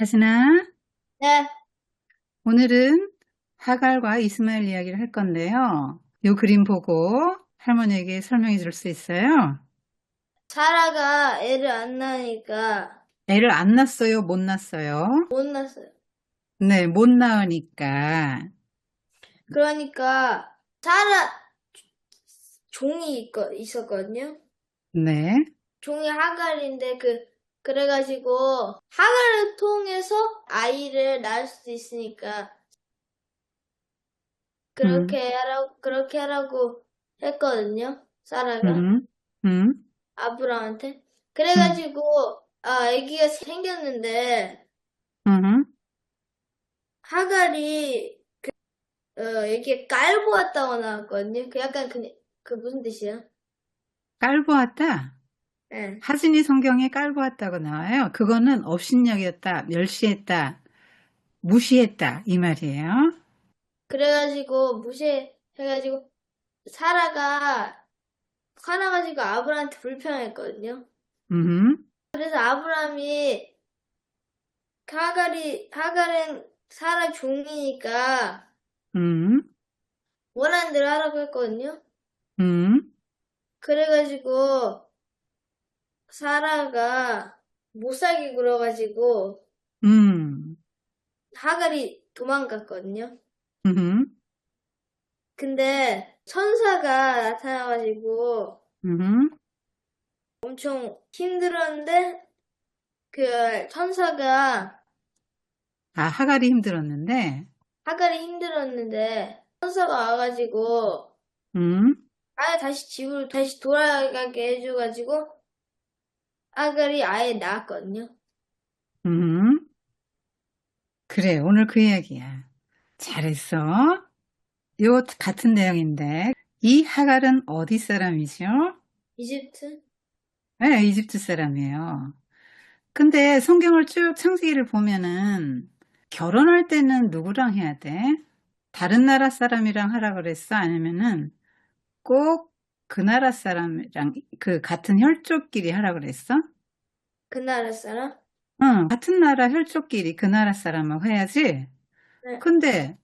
하진아, 네, 오늘은 하갈과 이스마엘 이야기를 할 건데요. 요 그림 보고 할머니에게 설명해 줄 수 있어요? 사라가 애를 안 낳으니까 애를 안 낳았어요? 못 낳았어요? 못 낳았어요. 네, 못 낳으니까. 그러니까 사라 종이 있거, 있었거든요. 네, 종이 하갈인데 그 그래가지고 하갈을 통해서 아이를 낳을 수도 있으니까 그렇게 하라고 그렇게 하라고 했거든요. 사라가 음, 음, 아브라함한테. 그래가지고 아 아기가 생겼는데 음, 하갈이 그, 어, 이렇게 깔고 왔다고 나왔거든요. 그 약간 그, 그 무슨 뜻이야? 깔보았다. 예. 하진이 성경에 깔보았다고 나와요. 그거는 업신여겼다, 멸시했다, 무시했다 이 말이에요. 그래가지고 무시해가지고 사라가 화나가지고 아브라함한테 불평했거든요. 음, 그래서 아브라함이 하갈이 하갈은 사라 종이니까 음, 원하는 대로 하라고 했거든요. 음, 그래가지고 사라가 못 살게 굴어가지고 음, 하갈이 도망갔거든요. 음, 근데 천사가 나타나가지고 음, 엄청 힘들었는데 그 천사가 아, 하갈이 힘들었는데, 하갈이 힘들었는데 천사가 와가지고 음, 아예 다시 집으로 다시 돌아가게 해줘가지고 하갈이 아예 나았거든요. 음. 그래, 오늘 그 이야기야. 잘했어. 요 같은 내용인데, 이 하갈은 어디 사람이죠? 이집트? 네, 이집트 사람이에요. 근데 성경을 쭉 창세기를 보면은, 결혼할 때는 누구랑 해야 돼? 다른 나라 사람이랑 하라 그랬어? 아니면은 꼭 그 나라 사람이랑 그 같은 혈족끼리 하라 그랬어? 그 나라 사람? 응, 같은 나라 혈족끼리 그 나라 사람하고 해야지. 네. 근데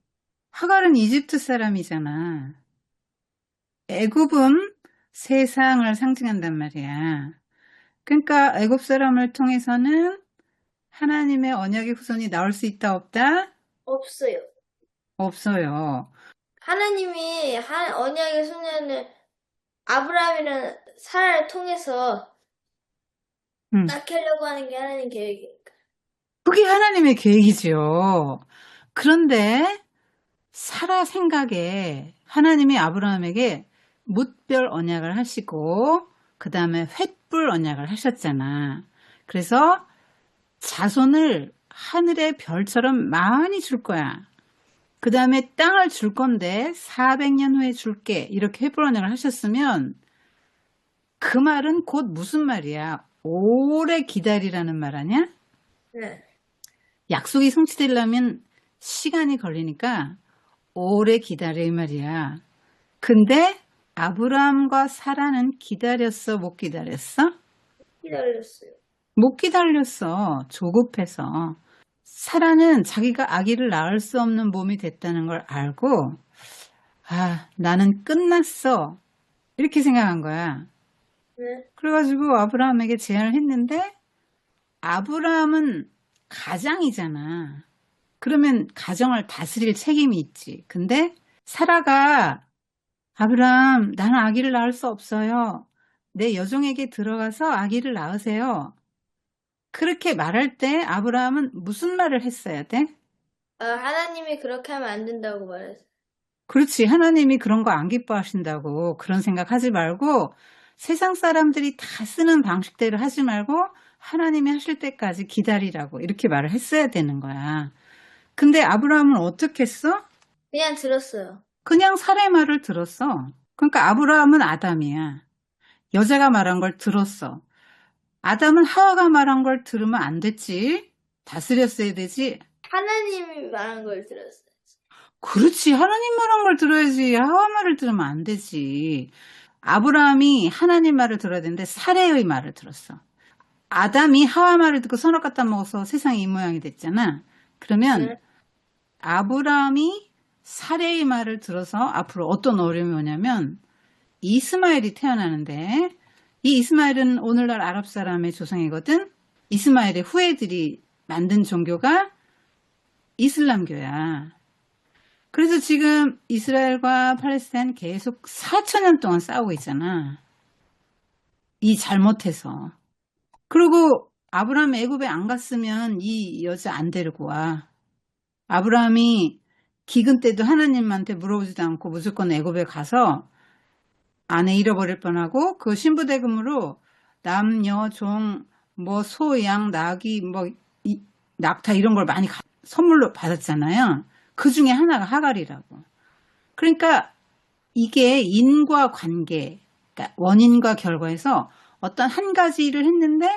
하갈은 이집트 사람이잖아. 애굽은 세상을 상징한단 말이야. 그러니까 애굽 사람을 통해서는 하나님의 언약의 후손이 나올 수 있다 없다? 없어요. 없어요. 하나님이 한 언약의 소년을 아브라함이라는 사라를 통해서 음. 낳게 하려고 하는 게 하나님 계획이니까. 그게 하나님의 계획이죠. 그런데 사라 생각에 하나님이 아브라함에게 뭇별 언약을 하시고 그 다음에 횃불 언약을 하셨잖아. 그래서 자손을 하늘의 별처럼 많이 줄 거야. 그 다음에 땅을 줄 건데 400년 후에 줄게. 이렇게 언약을 하셨으면 그 말은 곧 무슨 말이야? 오래 기다리라는 말 아니야? 네. 약속이 성취되려면 시간이 걸리니까 오래 기다려 이 말이야. 근데 아브라함과 사라는 기다렸어, 못 기다렸어? 기다렸어요. 못 기다렸어. 조급해서. 사라는 자기가 아기를 낳을 수 없는 몸이 됐다는 걸 알고 아, 나는 끝났어. 이렇게 생각한 거야. 네. 그래가지고 아브라함에게 제안을 했는데 아브라함은 가장이잖아. 그러면 가정을 다스릴 책임이 있지. 근데 사라가 아브라함, 나는 아기를 낳을 수 없어요. 내 여종에게 들어가서 아기를 낳으세요. 그렇게 말할 때 아브라함은 무슨 말을 했어야 돼? 아, 하나님이 그렇게 하면 안 된다고 말했어요. 그렇지. 하나님이 그런 거 안 기뻐하신다고 그런 생각 하지 말고 세상 사람들이 다 쓰는 방식대로 하지 말고 하나님이 하실 때까지 기다리라고 이렇게 말을 했어야 되는 거야. 근데 아브라함은 어떻게 했어? 그냥 들었어요. 그냥 사례 말을 들었어. 그러니까 아브라함은 아담이야. 여자가 말한 걸 들었어. 아담은 하와가 말한 걸 들으면 안 됐지. 다스렸어야 되지. 하나님이 말한 걸 들었어요. 그렇지. 하나님 말한 걸 들어야지. 하와 말을 들으면 안 되지. 아브라함이 하나님 말을 들어야 되는데 사례의 말을 들었어. 아담이 하와 말을 듣고 선악 갖다 먹어서 세상이 이 모양이 됐잖아. 그러면 네. 아브라함이 사례의 말을 들어서 앞으로 어떤 어려움이 오냐면 이스마엘이 태어나는데 이 이스마엘은 오늘날 아랍 사람의 조상이거든. 이스마엘의 후예들이 만든 종교가 이슬람교야. 그래서 지금 이스라엘과 팔레스타인 계속 4천년 동안 싸우고 있잖아. 이 잘못해서. 그리고 아브라함 애굽에 안 갔으면 이 여자 안 데리고 와. 아브라함이 기근 때도 하나님한테 물어보지도 않고 무조건 애굽에 가서 아내 잃어버릴 뻔하고 그 신부대금으로 남녀 종뭐 소, 양, 나귀 뭐 이- 낙타 이런 걸 많이 가- 선물로 받았잖아요. 그 중에 하나가 하갈이라고. 그러니까 이게 인과 관계, 그러니까 원인과 결과에서 어떤 한 가지를 했는데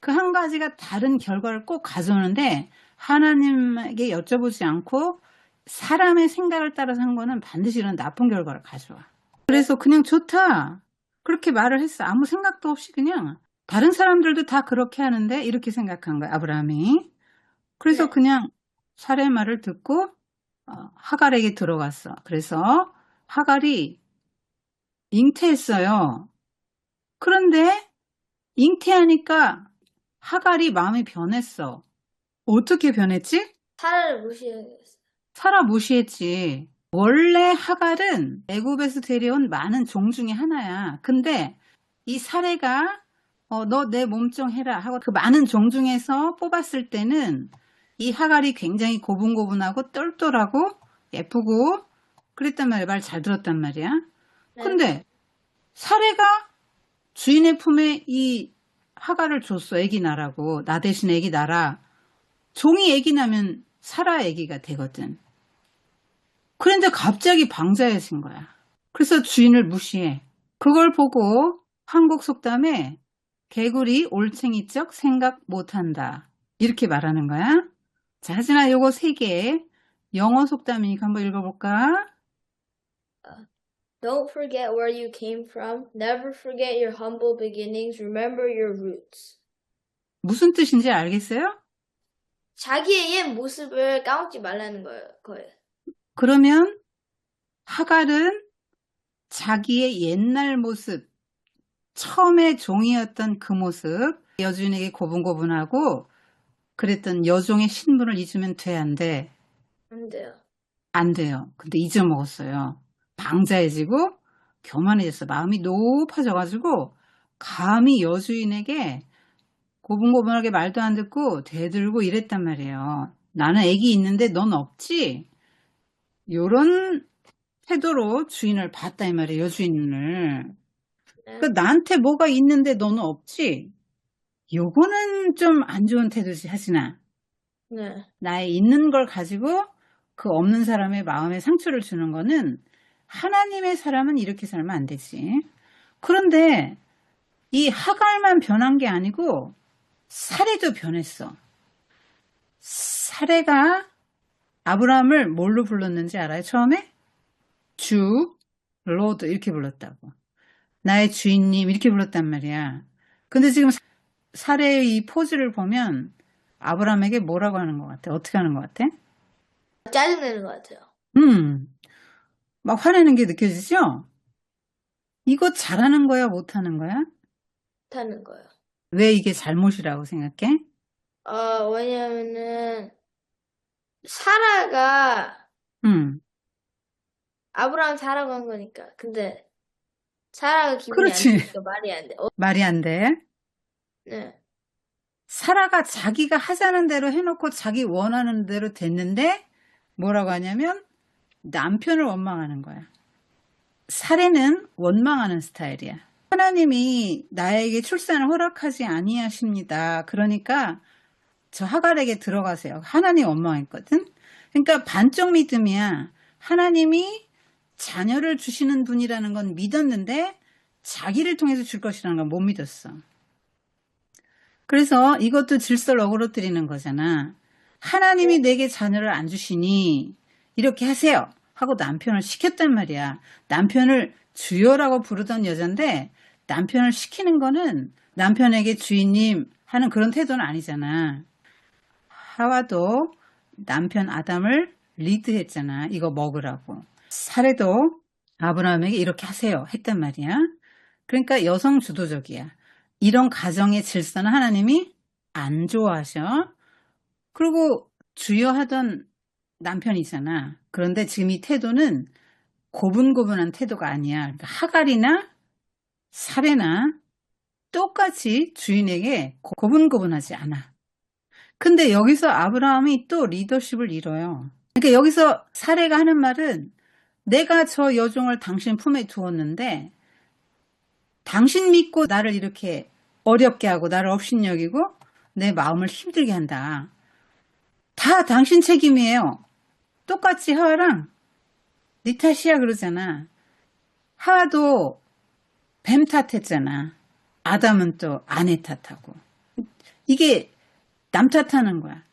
그 한 가지가 다른 결과를 꼭 가져오는데 하나님에게 여쭤보지 않고 사람의 생각을 따라서 한 거는 반드시 이런 나쁜 결과를 가져와. 그래서 그냥 좋다. 그렇게 말을 했어. 아무 생각도 없이 그냥. 다른 사람들도 다 그렇게 하는데 이렇게 생각한 거야, 아브라함이. 그래서 네. 그냥 사례 말을 듣고 어, 하갈에게 들어갔어. 그래서 하갈이 잉태했어요. 그런데 잉태하니까 하갈이 마음이 변했어. 어떻게 변했지? 사라를 무시해야겠어. 사라 무시했지. 원래 하갈은 애굽에서 데려온 많은 종 중에 하나야. 근데 이 사례가 어, 너 내 몸종 해라 하고 그 많은 종 중에서 뽑았을 때는 이 하갈이 굉장히 고분고분하고 똘똘하고 예쁘고 그랬단 말이야. 말 잘 들었단 말이야. 네. 근데 사례가 주인의 품에 이 하갈을 줬어. 애기 나라고. 나 대신 애기 나라. 종이 애기 나면 사라 애기가 되거든. 그런데 갑자기 방자해진 거야. 그래서 주인을 무시해. 그걸 보고 한국 속담에 개구리 올챙이적 생각 못한다. 이렇게 말하는 거야. 자, 하진아 요거 세 개. 영어 속담이니까 한번 읽어볼까? Don't forget where you came from. Never forget your humble beginnings. Remember your roots. 무슨 뜻인지 알겠어요? 자기의 옛 모습을 까먹지 말라는 거예요. 그러면 하갈은 자기의 옛날 모습, 처음에 종이었던 그 모습, 여주인에게 고분고분하고 그랬던 여종의 신분을 잊으면 돼, 안 돼? 안 돼요. 안 돼요. 근데 잊어먹었어요. 방자해지고 교만해졌어. 마음이 높아져가지고 감히 여주인에게 고분고분하게 말도 안 듣고 대들고 이랬단 말이에요. 나는 애기 있는데 넌 없지? 요런 태도로 주인을 봤다 이 말이에요. 여주인을. 네. 그 나한테 뭐가 있는데 너는 없지? 요거는 좀 안 좋은 태도지 하시나. 네. 나의 있는 걸 가지고 그 없는 사람의 마음에 상처를 주는 거는 하나님의 사람은 이렇게 살면 안 되지. 그런데 이 하갈만 변한 게 아니고 사례도 변했어. 사례가 아브라함을 뭘로 불렀는지 알아요? 처음에 주, 로드 이렇게 불렀다고. 나의 주인님 이렇게 불렀단 말이야. 근데 지금 사- 사례의 이 포즈를 보면 아브라함에게 뭐라고 하는 것 같아? 어떻게 하는 것 같아? 짜증내는 것 같아요. 음, 막 화내는 게 느껴지죠? 이거 잘하는 거야, 못하는 거야? 못하는 거예요. 왜 이게 잘못이라고 생각해? 어, 왜냐면은, 사라가 음, 아브라함 사라고 한 거니까. 근데, 사라가 기분이 그렇지. 안 좋으니까 말이 안 돼. 어, 말이 안 돼. 네. 사라가 자기가 하자는 대로 해놓고 자기 원하는 대로 됐는데 뭐라고 하냐면 남편을 원망하는 거야. 사례는 원망하는 스타일이야. 하나님이 나에게 출산을 허락하지 아니하십니다. 그러니까 저 하갈에게 들어가세요. 하나님 원망했거든. 그러니까 반쪽 믿음이야. 하나님이 자녀를 주시는 분이라는 건 믿었는데 자기를 통해서 줄 것이라는 건못 믿었어. 그래서 이것도 질서를 어그러뜨리는 거잖아. 하나님이 내게 자녀를 안 주시니 이렇게 하세요. 하고 남편을 시켰단 말이야. 남편을 주여라고 부르던 여잔데 남편을 시키는 거는 남편에게 주인님 하는 그런 태도는 아니잖아. 하와도 남편 아담을 리드했잖아. 이거 먹으라고. 사례도 아브라함에게 이렇게 하세요. 했단 말이야. 그러니까 여성 주도적이야. 이런 가정의 질서는 하나님이 안 좋아하셔. 그리고 주여하던 남편이잖아. 그런데 지금 이 태도는 고분고분한 태도가 아니야. 그러니까 하갈이나 사례나 똑같이 주인에게 고분고분하지 않아. 근데 여기서 아브라함이 또 리더십을 잃어요. 그러니까 여기서 사례가 하는 말은 내가 저 여종을 당신 품에 두었는데 당신 믿고 나를 이렇게 어렵게 하고 나를 업신여기고 내 마음을 힘들게 한다. 다 당신 책임이에요. 똑같이 하와랑 네 탓이야 그러잖아. 하와도 뱀 탓했잖아. 아담은 또 아내 탓하고. 이게 남 탓하는 거야.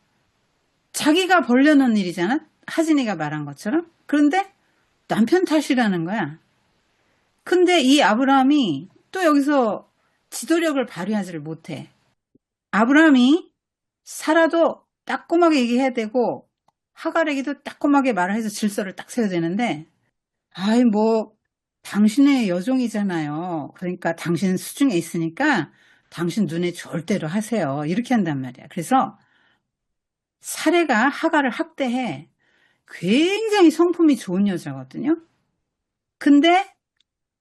자기가 벌려놓은 일이잖아. 하진이가 말한 것처럼. 그런데 남편 탓이라는 거야. 근데 이 아브라함이 또 여기서 지도력을 발휘하지를 못해. 아브라함이 살아도 따끔하게 얘기해야 되고 하갈에게도 따끔하게 말을 해서 질서를 딱 세워야 되는데 아이 뭐 당신의 여종이잖아요. 그러니까 당신 수중에 있으니까 당신 눈에 좋을 대로 하세요. 이렇게 한단 말이야. 그래서 사례가 하갈을 학대해 굉장히 성품이 좋은 여자거든요. 근데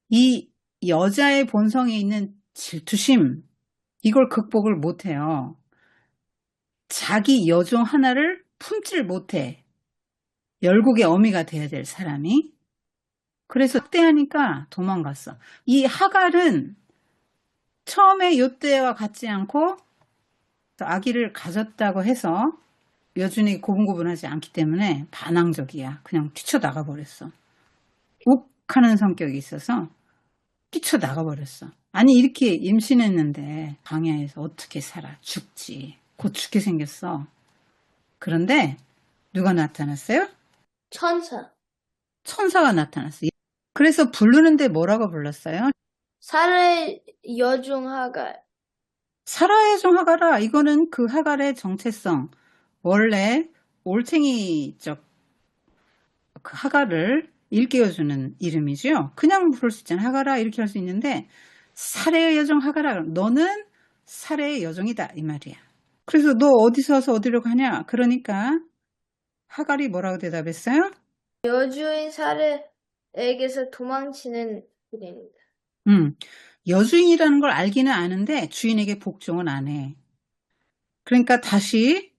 이 여자의 본성에 있는 질투심 이걸 극복을 못해요. 자기 여종 하나를 품질 못해. 열국의 어미가 돼야 될 사람이. 그래서 학대하니까 도망갔어. 이 하갈은 처음에 요때와 같지 않고 아기를 가졌다고 해서 여준이 고분고분하지 않기 때문에 반항적이야. 그냥 뛰쳐나가 버렸어. 욱하는 성격이 있어서 뛰쳐나가 버렸어. 아니 이렇게 임신했는데 광야에서 어떻게 살아? 죽지. 곧 죽게 생겼어. 그런데 누가 나타났어요? 천사. 천사가 나타났어. 그래서 부르는데 뭐라고 불렀어요? 사례 여중 하갈. 사라의 종 하가라. 이거는 그 하갈의 정체성. 원래 올챙이적 그 하갈을 일깨워주는 이름이죠. 그냥 부를 수 있잖아. 하가라 이렇게 할 수 있는데 사례의 여종 하가라. 너는 사례의 여종이다 이 말이야. 그래서 너 어디서 와서 어디로 가냐? 그러니까 하갈이 뭐라고 대답했어요? 여주인 사례에게서 도망치는 일입니다. 음, 여주인이라는 걸 알기는 아는데 주인에게 복종은 안 해. 그러니까 다시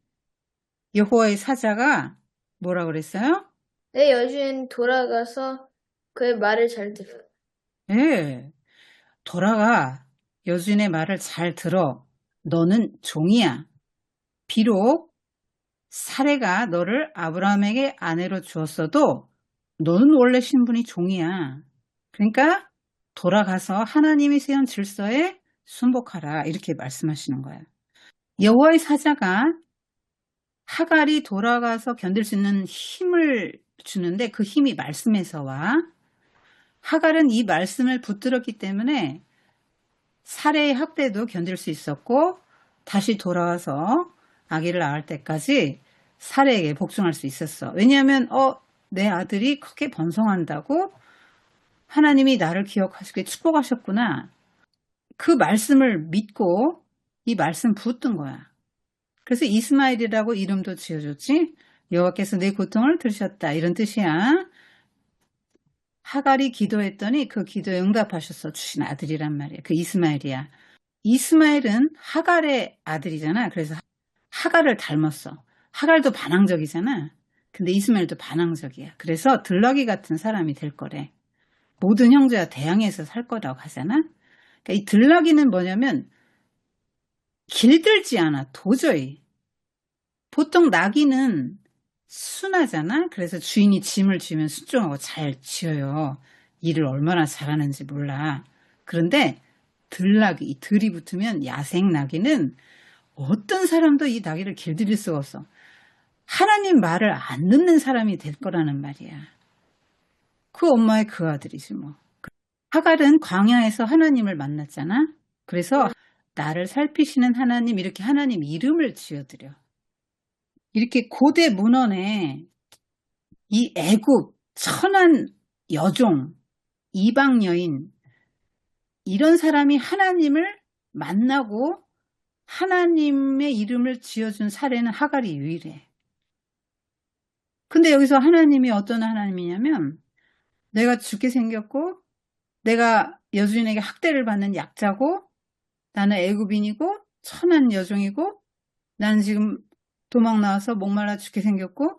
여호와의 사자가 뭐라 그랬어요? 내 여주인 돌아가서 그의 말을 잘 들어. 예, 돌아가. 여주인의 말을 잘 들어. 너는 종이야. 비록 사례가 너를 아브라함에게 아내로 주었어도 너는 원래 신분이 종이야. 그러니까 돌아가서 하나님이 세운 질서에 순복하라. 이렇게 말씀하시는 거야. 여호와의 사자가 하갈이 돌아가서 견딜 수 있는 힘을 주는데 그 힘이 말씀에서 와. 하갈은 이 말씀을 붙들었기 때문에 살해의 학대도 견딜 수 있었고 다시 돌아와서 아기를 낳을 때까지 살해에게 복종할 수 있었어. 왜냐하면 어, 내 아들이 크게 번성한다고 하나님이 나를 기억하시게 축복하셨구나. 그 말씀을 믿고 이 말씀 붙든 거야. 그래서 이스마엘이라고 이름도 지어줬지. 여호와께서 내 고통을 들으셨다. 이런 뜻이야. 하갈이 기도했더니 그 기도에 응답하셔서 주신 아들이란 말이야. 그 이스마엘이야. 이스마엘은 하갈의 아들이잖아. 그래서 하갈을 닮았어. 하갈도 반항적이잖아. 근데 이스마엘도 반항적이야. 그래서 들러기 같은 사람이 될 거래. 모든 형제와 대항해서 살 거라고 하잖아. 그러니까 이 들러기는 뭐냐면 길들지 않아. 도저히. 보통 나귀는 순하잖아. 그래서 주인이 짐을 쥐면 순종하고 잘 지어요. 일을 얼마나 잘하는지 몰라. 그런데 들나귀, 이 들이 붙으면 야생 나귀는 어떤 사람도 이 나귀를 길들일 수가 없어. 하나님 말을 안 듣는 사람이 될 거라는 말이야. 그 엄마의 그 아들이지 뭐. 하갈은 광야에서 하나님을 만났잖아. 그래서 나를 살피시는 하나님 이렇게 하나님 이름을 지어드려. 이렇게 고대 문헌에 이 애굽 천한 여종 이방 여인 이런 사람이 하나님을 만나고 하나님의 이름을 지어준 사례는 하갈이 유일해. 근데 여기서 하나님이 어떤 하나님이냐면 내가 죽게 생겼고 내가 여주인에게 학대를 받는 약자고 나는 애굽인이고 천한 여종이고 나는 지금 도망 나와서 목말라 죽게 생겼고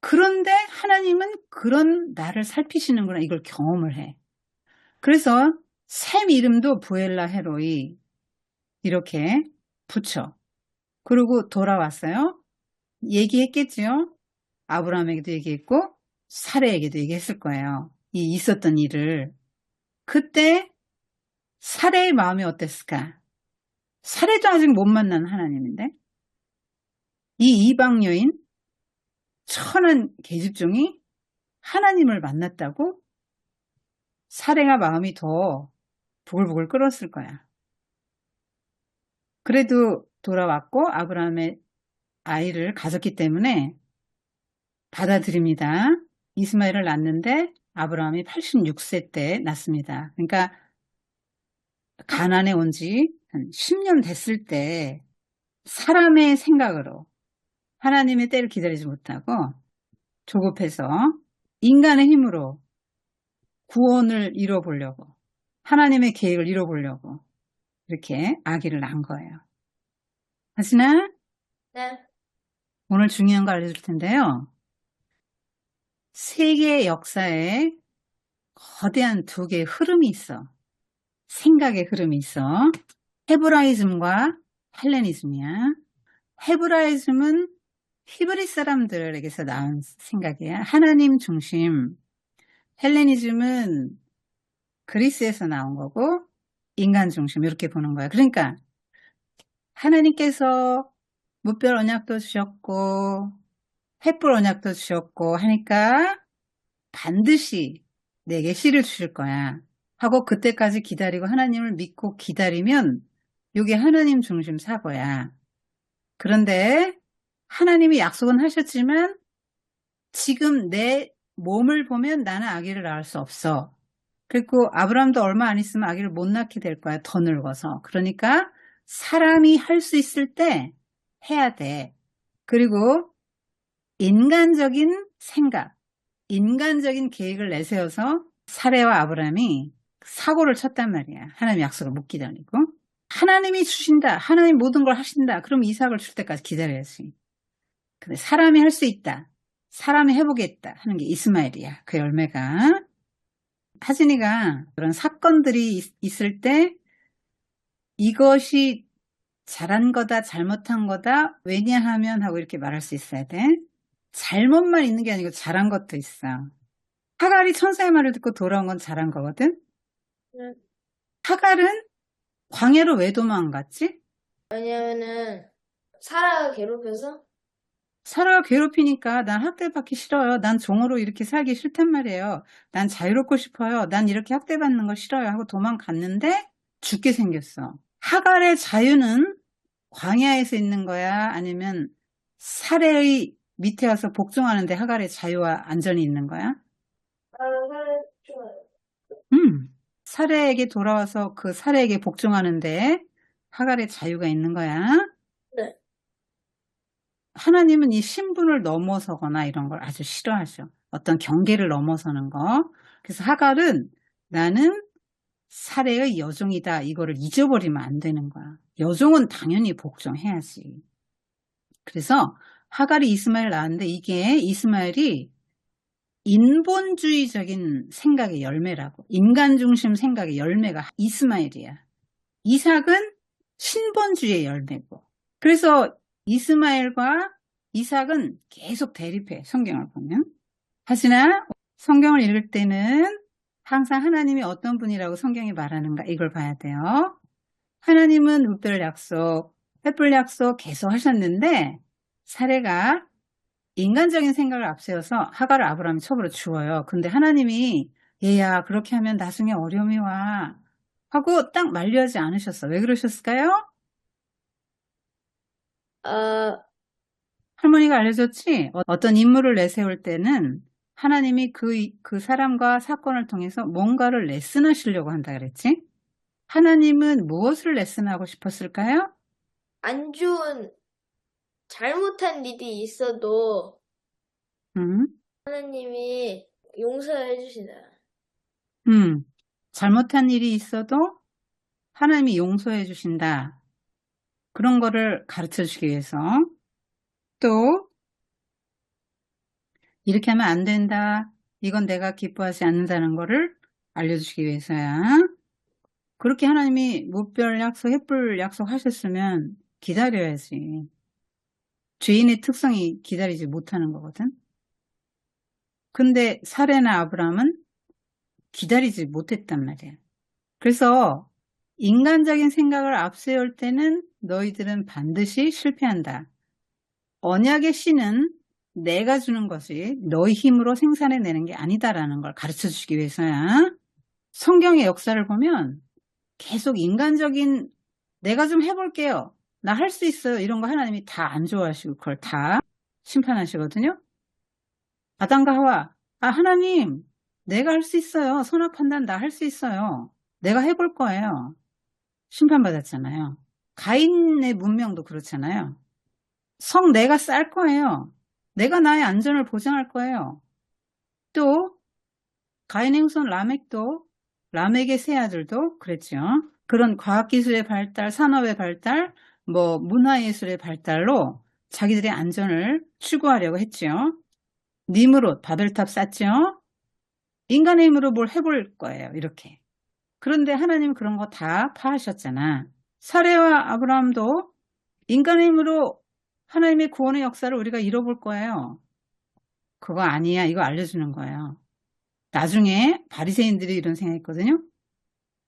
그런데 하나님은 그런 나를 살피시는구나 이걸 경험을 해. 그래서 샘 이름도 부엘라 헤로이 이렇게 붙여. 그리고 돌아왔어요. 얘기했겠지요. 아브라함에게도 얘기했고 사례에게도 얘기했을 거예요. 이 있었던 일을. 그때 사례의 마음이 어땠을까? 사례도 아직 못 만난 하나님인데 이 이방 여인 천한 계집종이 하나님을 만났다고 사례가 마음이 더 부글부글 끓었을 거야. 그래도 돌아왔고 아브라함의 아이를 가졌기 때문에 받아들입니다. 이스마엘을 낳는데 아브라함이 86세 때 낳습니다. 그러니까 가난에 온 지 한 10년 됐을 때 사람의 생각으로 하나님의 때를 기다리지 못하고 조급해서 인간의 힘으로 구원을 이뤄보려고 하나님의 계획을 이뤄보려고 이렇게 아기를 낳은 거예요. 하시나 네. 오늘 중요한 거 알려줄 텐데요. 세계 역사에 거대한 두 개의 흐름이 있어. 생각의 흐름이 있어. 헤브라이즘과 헬레니즘이야. 헤브라이즘은 히브리 사람들에게서 나온 생각이야. 하나님 중심. 헬레니즘은 그리스에서 나온 거고 인간 중심 이렇게 보는 거야. 그러니까 하나님께서 무별 언약도 주셨고 횃불 언약도 주셨고 하니까 반드시 내게 씨를 주실 거야. 하고 그때까지 기다리고 하나님을 믿고 기다리면 이게 하나님 중심 사고야. 그런데 하나님이 약속은 하셨지만 지금 내 몸을 보면 나는 아기를 낳을 수 없어. 그리고 아브라함도 얼마 안 있으면 아기를 못 낳게 될 거야. 더 늙어서. 그러니까 사람이 할 수 있을 때 해야 돼. 그리고 인간적인 생각, 인간적인 계획을 내세워서 사례와 아브라함이 사고를 쳤단 말이야. 하나님 약속을 못 기다리고. 하나님이 주신다. 하나님 모든 걸 하신다. 그럼 이삭을 줄 때까지 기다려야지. 근데 사람이 할 수 있다. 사람이 해보겠다 하는 게 이스마엘이야. 그 열매가. 하진이가 그런 사건들이 있- 있을 때 이것이 잘한 거다, 잘못한 거다, 왜냐하면 하고 이렇게 말할 수 있어야 돼. 잘못만 있는 게 아니고 잘한 것도 있어. 하갈이 천사의 말을 듣고 돌아온 건 잘한 거거든. 네. 하갈은 광야로 왜 도망갔지? 왜냐면은 사라가 괴롭혀서 사라가 괴롭히니까 난 학대받기 싫어요. 난 종으로 이렇게 살기 싫단 말이에요. 난 자유롭고 싶어요. 난 이렇게 학대받는 거 싫어요. 하고 도망갔는데 죽게 생겼어. 하갈의 자유는 광야에서 있는 거야? 아니면 사례의 밑에 와서 복종하는데 하갈의 자유와 안전이 있는 거야? 좋아요. 음, 사례에게 돌아와서 그 사례에게 복종하는데 하갈의 자유가 있는 거야? 네. 하나님은 이 신분을 넘어서거나 이런 걸 아주 싫어하셔. 어떤 경계를 넘어서는 거. 그래서 하갈은 나는 사례의 여종이다. 이거를 잊어버리면 안 되는 거야. 여종은 당연히 복종해야지. 그래서 하갈이 이스마엘 낳았는데 이게 이스마엘이 인본주의적인 생각의 열매라고. 인간 중심 생각의 열매가 이스마엘이야. 이삭은 신본주의의 열매고. 그래서 이스마엘과 이삭은 계속 대립해. 성경을 보면. 하시나 성경을 읽을 때는 항상 하나님이 어떤 분이라고 성경이 말하는가 이걸 봐야 돼요. 하나님은 무별 약속, 횃불 약속 계속 하셨는데 사례가 인간적인 생각을 앞세워서 하가를 아브라함이 첩으로 주어요. 근데 하나님이 얘야 그렇게 하면 나중에 어려움이 와. 하고 딱 만류하지 않으셨어. 왜 그러셨을까요? 어, 할머니가 알려줬지? 어- 어떤 인물을 내세울 때는 하나님이 그, 그 사람과 사건을 통해서 뭔가를 레슨하시려고 한다 그랬지? 하나님은 무엇을 레슨하고 싶었을까요? 안 좋은, 잘못한 일이 있어도 음, 하나님이 용서해 주시다. 음, 잘못한 일이 있어도 하나님이 용서해 주신다. 그런 거를 가르쳐 주기 위해서. 또, 이렇게 하면 안 된다. 이건 내가 기뻐하지 않는다는 거를 알려주시기 위해서야. 그렇게 하나님이 무별 약속, 햇불 약속 하셨으면 기다려야지. 죄인의 특성이 기다리지 못하는 거거든. 근데 사레나 아브라함은 기다리지 못했단 말이야. 그래서 인간적인 생각을 앞세울 때는 너희들은 반드시 실패한다. 언약의 씨는 내가 주는 것이 너희 힘으로 생산해내는 게 아니다라는 걸 가르쳐 주시기 위해서야. 성경의 역사를 보면 계속 인간적인 내가 좀 해볼게요. 나 할 수 있어요. 이런 거 하나님이 다 안 좋아하시고 그걸 다 심판하시거든요. 아담과 하와, 아 하나님, 내가 할 수 있어요. 선악 판단 나 할 수 있어요. 내가 해볼 거예요. 심판받았잖아요. 가인의 문명도 그렇잖아요. 성 내가 쌀 거예요. 내가 나의 안전을 보장할 거예요. 또 가인의 후손 라멕도 라멕의 세 아들도 그랬죠. 그런 과학기술의 발달, 산업의 발달, 뭐 문화예술의 발달로 자기들의 안전을 추구하려고 했죠. 니무롯 바벨탑 쌓죠. 인간의 힘으로 뭘 해볼 거예요. 이렇게. 그런데 하나님 그런 거 다 파하셨잖아. 사례와 아브라함도 인간의 힘으로 하나님의 구원의 역사를 우리가 잃어볼 거예요. 그거 아니야. 이거 알려주는 거예요. 나중에 바리새인들이 이런 생각했거든요.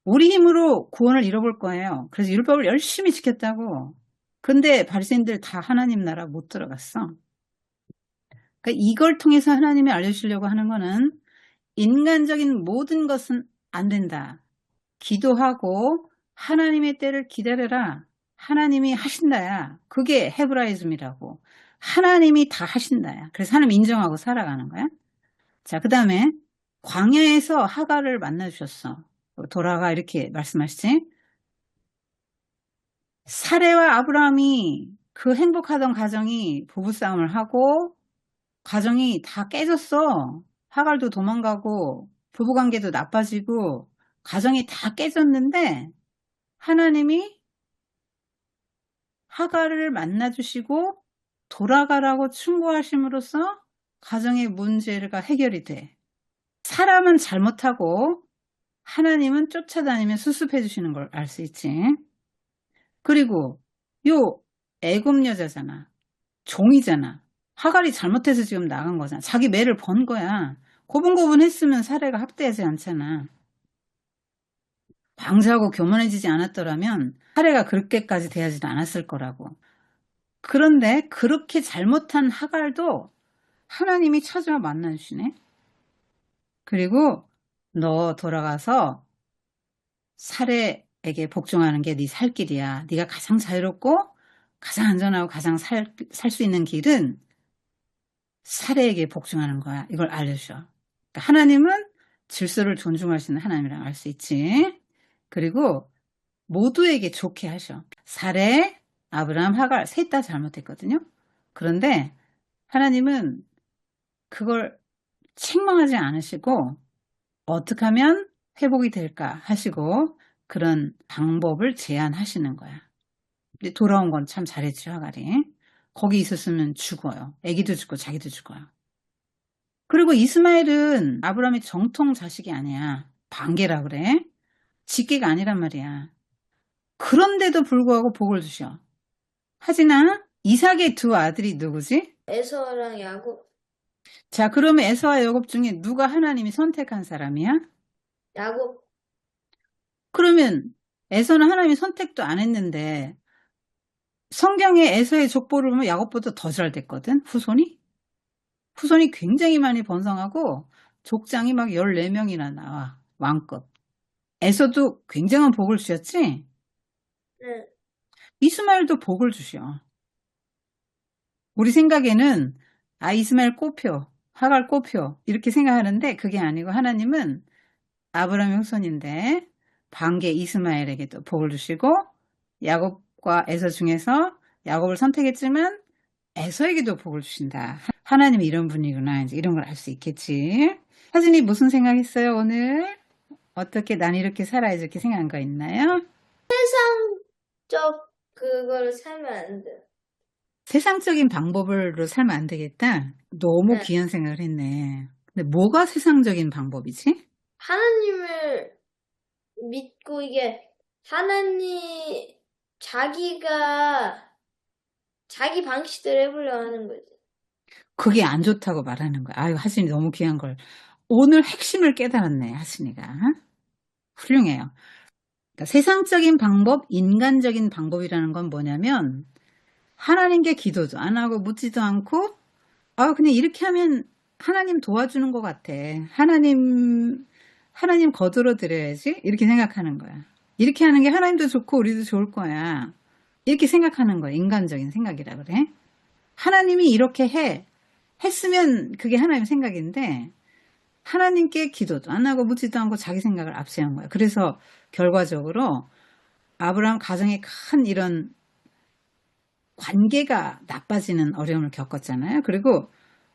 우리 힘으로 구원을 잃어볼 거예요. 그래서 율법을 열심히 지켰다고. 근데 바리새인들 다 하나님 나라 못 들어갔어. 그러니까 이걸 통해서 하나님이 알려주려고 하는 거는 인간적인 모든 것은 안 된다. 기도하고 하나님의 때를 기다려라. 하나님이 하신다야. 그게 헤브라이즘이라고. 하나님이 다 하신다야. 그래서 하나님 인정하고 살아가는 거야. 자, 그 다음에 광야에서 하가를 만나 주셨어. 돌아가 이렇게 말씀하시지. 사레와 아브라함이 그 행복하던 가정이 부부싸움을 하고 가정이 다 깨졌어. 하갈도 도망가고 부부관계도 나빠지고 가정이 다 깨졌는데 하나님이 하갈을 만나주시고 돌아가라고 충고하심으로써 가정의 문제가 해결이 돼. 사람은 잘못하고 하나님은 쫓아다니며 수습해 주시는 걸 알 수 있지. 그리고 요 애굽 여자잖아. 종이잖아. 하갈이 잘못해서 지금 나간 거잖아. 자기 매를 번 거야. 고분고분 했으면 사례가 학대하지 않잖아. 방자하고 교만해지지 않았더라면 사례가 그렇게까지 돼야지도 않았을 거라고. 그런데 그렇게 잘못한 하갈도 하나님이 찾아와 만나주시네. 그리고 너 돌아가서 사례에게 복종하는 게 네 살 길이야. 네가 가장 자유롭고 가장 안전하고 가장 살 수 있는 길은 사례에게 복종하는 거야. 이걸 알려줘. 그러니까 하나님은 질서를 존중하시는 하나님이라고 알 수 있지. 그리고 모두에게 좋게 하셔. 사례, 아브라함, 하갈 셋 다 잘못했거든요. 그런데 하나님은 그걸 책망하지 않으시고 어떻게 하면 회복이 될까 하시고 그런 방법을 제안하시는 거야. 근데 돌아온 건 참 잘했죠, 하갈이. 거기 있었으면 죽어요. 애기도 죽고 자기도 죽어요. 그리고 이스마엘은 아브라함의 정통 자식이 아니야. 반계라 그래. 직계가 아니란 말이야. 그런데도 불구하고 복을 주셔. 하지만 이삭의 두 아들이 누구지? 에서랑 야곱, 자, 그러면 에서와 야곱 중에 누가 하나님이 선택한 사람이야? 야곱, 그러면 에서는 하나님이 선택도 안 했는데 성경에 에서의 족보를 보면 야곱보다 더 잘 됐거든, 후손이? 후손이 굉장히 많이 번성하고 족장이 막 14명이나 나와, 왕급. 에서도 굉장한 복을 주셨지? 네. 이스마엘도 복을 주셔. 우리 생각에는 아 이스마엘 꽃표, 하갈 꽃표 이렇게 생각하는데 그게 아니고 하나님은 아브라함의 후손인데 반개 이스마엘에게도 복을 주시고 야곱과 에서 중에서 야곱을 선택했지만 에서에게도 복을 주신다. 하나님이 이런 분이구나. 이제 이런 걸 알 수 있겠지. 사진이 무슨 생각했어요 오늘? 어떻게 난 이렇게 살아야지 이렇게 생각한 거 있나요? 저 그거를 살면 안 돼. 세상적인 방법으로 살면 안 되겠다. 너무 네. 귀한 생각을 했네. 근데 뭐가 세상적인 방법이지? 하나님을 믿고 이게 하나님 자기가 자기 방식대로 해보려고 하는 거지. 그게 안 좋다고 말하는 거야. 아유, 하진이 너무 귀한 걸. 오늘 핵심을 깨달았네, 하진이가. 훌륭해요. 그러니까 세상적인 방법, 인간적인 방법이라는 건 뭐냐면, 하나님께 기도도 안 하고 묻지도 않고, 아, 그냥 이렇게 하면 하나님 도와주는 것 같아. 하나님, 하나님 거들어 드려야지? 이렇게 생각하는 거야. 이렇게 하는 게 하나님도 좋고 우리도 좋을 거야. 이렇게 생각하는 거야. 인간적인 생각이라 그래. 하나님이 이렇게 해. 했으면 그게 하나님 생각인데, 하나님께 기도도 안 하고 묻지도 않고 자기 생각을 앞세운 거야. 그래서 결과적으로 아브라함 가정에 큰 이런 관계가 나빠지는 어려움을 겪었잖아요. 그리고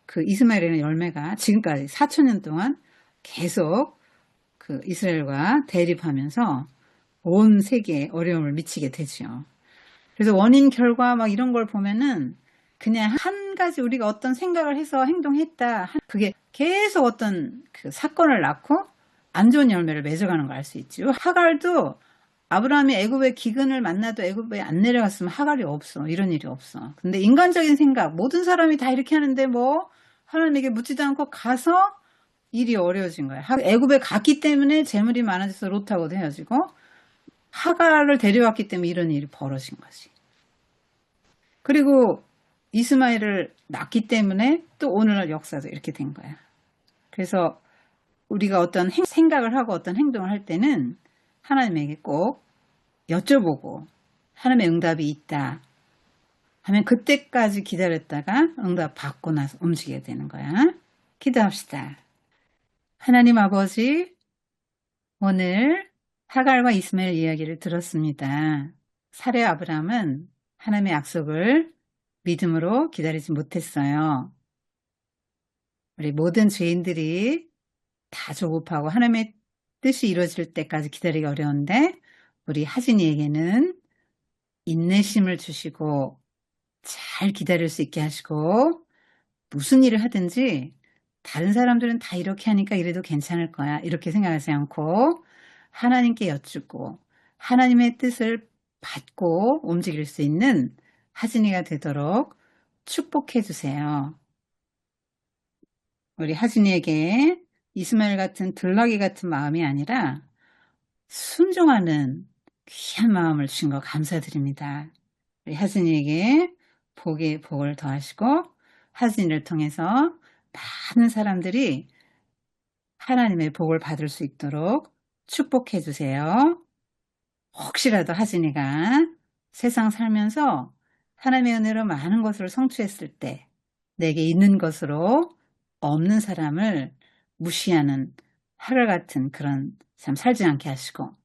그 이스마엘이라는 열매가 지금까지 4천년 동안 계속 그 이스라엘과 대립하면서 온 세계에 어려움을 미치게 되죠. 그래서 원인 결과 막 이런 걸 보면은 그냥 한 가지 우리가 어떤 생각을 해서 행동했다. 그게 계속 어떤 그 사건을 낳고 안 좋은 열매를 맺어가는 걸 알 수 있죠. 하갈도 아브라함이 애굽의 기근을 만나도 애굽에 안 내려갔으면 하갈이 없어. 이런 일이 없어. 근데 인간적인 생각, 모든 사람이 다 이렇게 하는데 뭐 하나님에게 묻지도 않고 가서 일이 어려워진 거야. 하- 애굽에 갔기 때문에 재물이 많아져서 롯하고도 헤어지고 하갈을 데려왔기 때문에 이런 일이 벌어진 거지. 그리고 이스마엘을 낳기 때문에 또 오늘날 역사도 이렇게 된 거야. 그래서 우리가 어떤 행- 생각을 하고 어떤 행동을 할 때는 하나님에게 꼭 여쭤보고 하나님의 응답이 있다 하면 그때까지 기다렸다가 응답 받고 나서 움직여야 되는 거야. 기도합시다. 하나님 아버지, 오늘 하갈과 이스마엘 이야기를 들었습니다. 사례 아브라함은 하나님의 약속을 믿음으로 기다리지 못했어요. 우리 모든 죄인들이 다 조급하고 하나님의 뜻이 이루어질 때까지 기다리기 어려운데 우리 하진이에게는 인내심을 주시고 잘 기다릴 수 있게 하시고 무슨 일을 하든지 다른 사람들은 다 이렇게 하니까 이래도 괜찮을 거야 이렇게 생각하지 않고 하나님께 여쭙고 하나님의 뜻을 받고 움직일 수 있는 하진이가 되도록 축복해 주세요. 우리 하진이에게 이스마엘 같은 들락이 같은 마음이 아니라 순종하는 귀한 마음을 주신 거 감사드립니다. 우리 하진이에게 복에 복을 더하시고 하진이를 통해서 많은 사람들이 하나님의 복을 받을 수 있도록 축복해 주세요. 혹시라도 하진이가 세상 살면서 하나님의 은혜로 많은 것을 성취했을 때 내게 있는 것으로 없는 사람을 무시하는 하갈 같은 그런 삶 살지 않게 하시고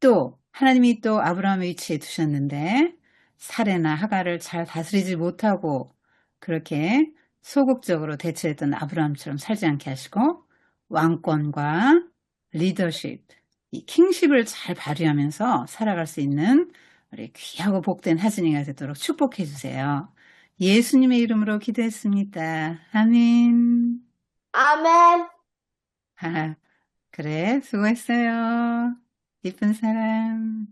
또 하나님이 또 아브라함의 위치에 두셨는데 사례나 하갈을 잘 다스리지 못하고 그렇게 소극적으로 대처했던 아브라함처럼 살지 않게 하시고 왕권과 리더십, 이 킹십을 잘 발휘하면서 살아갈 수 있는 우리 귀하고 복된 하진이가 되도록 축복해 주세요. 예수님의 이름으로 기도했습니다. 아멘. 아멘. 아, 그래, 수고했어요. 이쁜 사람.